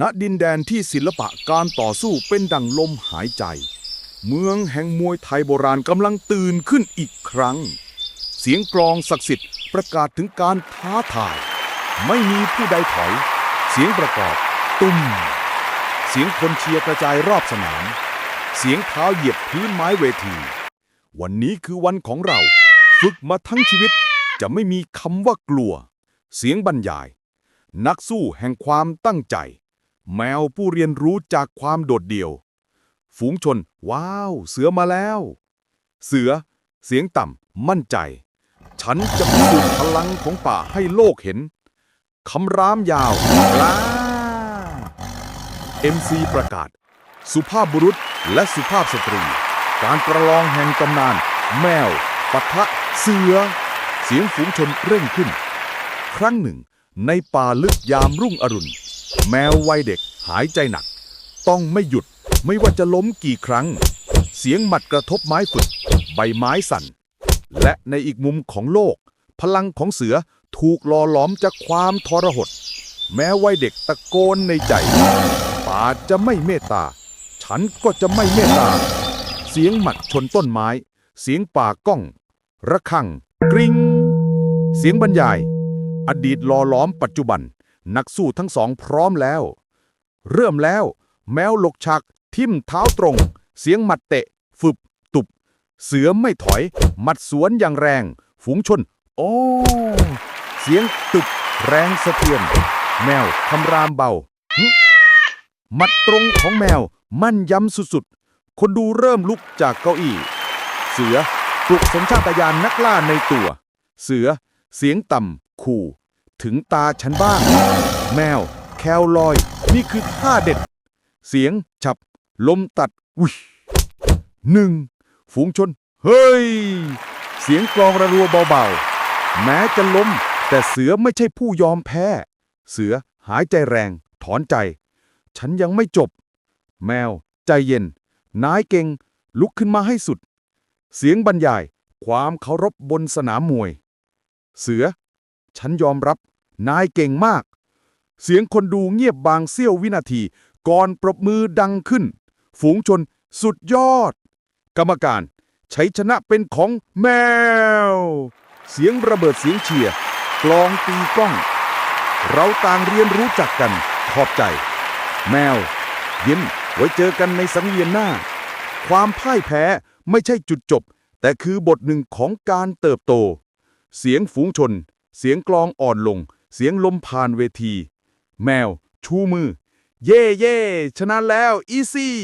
ณดินแดนที่ศิลปะการต่อสู้เป็นดังลมหายใจ เมืองแห่งมวยไทยโบราณกำลังตื่นขึ้นอีกครั้ง เสียงกลองศักดิ์สิทธิ์ประกาศถึงการท้าทาย ไม่มีผู้ใดถอย เสียงประกอบ ตุ้ม เสียงคนเชียร์กระจายรอบสนาม เสียงเท้าเหยียบพื้นไม้เวที วันนี้คือวันของเรา ฝึกมาทั้งชีวิตจะไม่มีคำว่ากลัว เสียงบรรยาย นักสู้แห่งความตั้งใจ แมวผู้เรียนรู้จากความโดดเดี่ยว ฝูงชน ว้าว เสือมาแล้ว เสือ เสียงต่ำ มั่นใจ ฉันจะพิสูจน์พลังของป่าให้โลกเห็น คำรามยาวลา MC ประกาศ สุภาพบุรุษและสุภาพสตรี การประลองแห่งตำนาน แมวปะทะเสือ เสียงฝูงชนเร่งขึ้น ครั้งหนึ่ง ในป่าลึกยามรุ่งอรุณ แมววัยเด็กหายใจหนัก ต้องไม่หยุดไม่ว่าจะล้มกี่ครั้ง เสียงหมัดกระทบไม้ฝึก ใบไม้สั่น และในอีกมุมของโลก พลังของเสือถูกหล่อหลอมจากความทรหด แม้วัยเด็กตะโกนในใจป่าจะไม่เมตตา ฉันก็จะไม่เมตตา เสียงหมัดชนต้นไม้ เสียงป่าก้อง ระฆัง กริงเสียงบรรยาย อดีตหล่อหลอมปัจจุบัน นักสู้ทั้งสองพร้อมแล้ว เริ่มแล้ว แมวหลกฉากทิ่มเท้าตรง เสียงหมัดเตะฟึบ ตุบ เสือไม่ถอย หมัดสวนอย่างแรง ฝูงชน โอ้ เสียงตึบแรงสะเทือน แมวคำรามเบาหมัดตรงของแมวมั่นย้ำสุดๆ คนดูเริ่มลุกจากเก้าอี้ เสือปลุกสัญชาตญาณนักล่าในตัว เสือ เสียงต่ำ ขู่ ถึงตาฉันบ้าง แมว แคลลอย นี่คือท่าเด็ด เสียงฉับ ลมตัดวิหนึ่งฝูงชน เฮ้ย เสียงกลองระรัวเบาๆ แม้จะล้ม แต่เสือไม่ใช่ผู้ยอมแพ้ เสือหายใจแรง ถอนใจ ฉันยังไม่จบ แมว ใจเย็น นายเก่ง ลุกขึ้นมาให้สุด เสียงบรรยาย ความเคารพบนสนามมวย เสือ ฉันยอมรับ นายเก่งมาก เสียงคนดูเงียบบางเสี้ยววินาที ก่อนปรบมือดังขึ้น ฝูงชนสุดยอด กรรมการใช้ชนะเป็นของแมว เสียงระเบิดเสียงเชียร์กลองตีกล้อง เราต่างเรียนรู้จักกัน ขอบใจ แมว ยิ้มไว้เจอกันในสังเวียนหน้า ความพ่ายแพ้ไม่ใช่จุดจบ แต่คือบทหนึ่งของการเติบโต เสียงฝูงชน เสียงกลองอ่อนลง เสียงลมผ่านเวที แมว ชูมือ เย่เย่ชนะแล้ว อีซี่